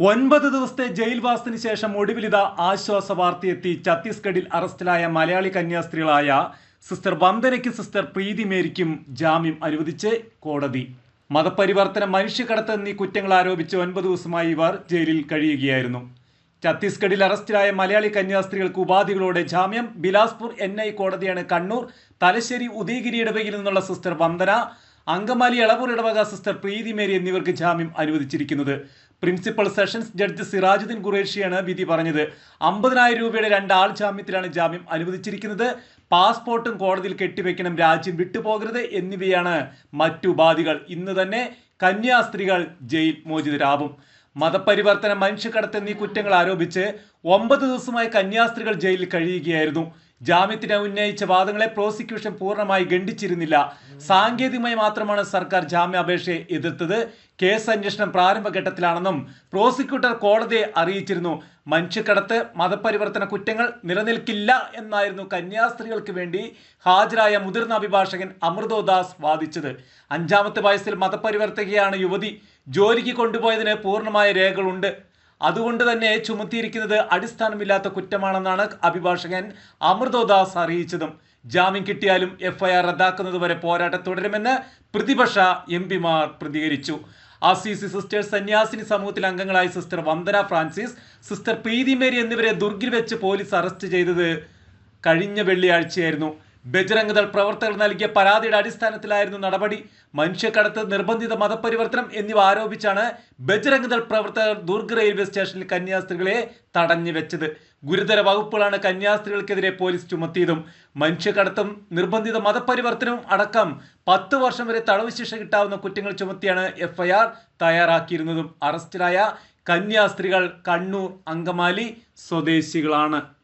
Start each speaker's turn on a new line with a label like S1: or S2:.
S1: ഒൻപത് ദിവസത്തെ ജയിൽവാസത്തിന് ശേഷം ഒടുവിലിത ആശ്വാസ വാർത്തയെത്തി ഛത്തീസ്ഗഡിൽ അറസ്റ്റിലായ മലയാളി കന്യാസ്ത്രീകളായ സിസ്റ്റർ വന്ദനയ്ക്കും സിസ്റ്റർ പ്രീതി മേരിക്കും ജാമ്യം അനുവദിച്ച് കോടതി. മതപരിവർത്തനം മനുഷ്യക്കടത്ത് എന്നീ കുറ്റങ്ങൾ ആരോപിച്ച് ഒൻപത് ദിവസമായി ഇവർ ജയിലിൽ കഴിയുകയായിരുന്നു. ഛത്തീസ്ഗഡിൽ അറസ്റ്റിലായ മലയാളി കന്യാസ്ത്രീകൾക്ക് ഉപാധികളോടെ ജാമ്യം. ബിലാസ്പൂർ എൻ കോടതിയാണ് കണ്ണൂർ തലശ്ശേരി ഉദയഗിരി നിന്നുള്ള സിസ്റ്റർ വന്ദന അങ്കമാലി എളവൂർ ഇടവക സിസ്റ്റർ പ്രീതി മേരി എന്നിവർക്ക് ജാമ്യം അനുവദിച്ചിരിക്കുന്നത്. പ്രിൻസിപ്പൽ സെഷൻസ് ജഡ്ജ് സിറാജുദ്ദീൻ ഖുറേഷിയാണ് വിധി പറഞ്ഞത്. അമ്പതിനായിരം രൂപയുടെ രണ്ടാൾ ജാമ്യത്തിലാണ് ജാമ്യം അനുവദിച്ചിരിക്കുന്നത്. പാസ്പോർട്ടും കോടതിയിൽ കെട്ടിവെക്കണം രാജ്യം വിട്ടുപോകരുത് എന്നിവയാണ് മറ്റു ഉപാധികൾ. ഇന്ന് തന്നെ കന്യാസ്ത്രീകൾ ജയിൽ മോചിതരാകും. മതപരിവർത്തനം മനുഷ്യക്കടത്ത് എന്നീ കുറ്റങ്ങൾ ആരോപിച്ച് ഒമ്പത് ദിവസമായി കന്യാസ്ത്രീകൾ ജയിലിൽ കഴിയുകയായിരുന്നു. ജാമ്യത്തിന് ഉന്നയിച്ച വാദങ്ങളെ പ്രോസിക്യൂഷൻ പൂർണമായി ഖണ്ഡിച്ചിരുന്നില്ല. സാങ്കേതികമായി മാത്രമാണ് സർക്കാർ ജാമ്യാപേക്ഷയെ എതിർത്തത്. കേസ് അന്വേഷണം പ്രാരംഭഘട്ടത്തിലാണെന്നും പ്രോസിക്യൂട്ടർ കോടതിയെ അറിയിച്ചിരുന്നു. മനുഷ്യക്കടത്ത് മതപരിവർത്തന കുറ്റങ്ങൾ നിലനിൽക്കില്ല എന്നായിരുന്നു കന്യാസ്ത്രീകൾക്ക് വേണ്ടി ഹാജരായ മുതിർന്ന അഭിഭാഷകൻ അമൃതോദാസ് വാദിച്ചത്. അഞ്ചാമത്തെ വയസ്സിൽ മതപരിവർത്തകയാണ് യുവതി. ജോലിക്ക് കൊണ്ടുപോയതിന് പൂർണമായ രേഖകളുണ്ട്. അതുകൊണ്ട് തന്നെ ചുമത്തിയിരിക്കുന്നത് അടിസ്ഥാനമില്ലാത്ത കുറ്റമാണെന്നാണ് അഭിഭാഷകൻ അമൃതോദാസ് അറിയിച്ചതും. ജാമ്യം കിട്ടിയാലും എഫ്ഐആർ റദ്ദാക്കുന്നത് വരെ പോരാട്ടം തുടരുമെന്ന് പ്രതിപക്ഷ എം പിമാർ പ്രതികരിച്ചു. ആസിസി സിസ്റ്റേഴ്സ് സന്യാസിനി സമൂഹത്തിൽ അംഗങ്ങളായ sister Vandana Francis sister Preethi Mary എന്നിവരെ ദുർഗിൽ വെച്ച് പോലീസ് അറസ്റ്റ് ചെയ്തത് കഴിഞ്ഞ വെള്ളിയാഴ്ചയായിരുന്നു. ബജറംഗ് ദൾ പ്രവർത്തകർ നൽകിയ പരാതിയുടെ അടിസ്ഥാനത്തിലായിരുന്നു നടപടി. മനുഷ്യക്കടത്ത് നിർബന്ധിത മതപരിവർത്തനം എന്നിവ ആരോപിച്ചാണ് ബജരംഗദൾ ദൾ പ്രവർത്തകർ ദുർഗ് റെയിൽവേ സ്റ്റേഷനിൽ കന്യാസ്ത്രീകളെ തടഞ്ഞു വെച്ചത്. ഗുരുതര വകുപ്പുകളാണ് കന്യാസ്ത്രീകൾക്കെതിരെ പോലീസ് ചുമത്തിയതും. മനുഷ്യക്കടത്തും നിർബന്ധിത മതപരിവർത്തനവും അടക്കം പത്ത് വർഷം വരെ തടവ് ശിക്ഷ കിട്ടാവുന്ന കുറ്റങ്ങൾ ചുമത്തിയാണ് എഫ്ഐആർ തയ്യാറാക്കിയിരുന്നതും. അറസ്റ്റിലായ കന്യാസ്ത്രീകൾ കണ്ണൂർ അങ്കമാലി സ്വദേശികളാണ്.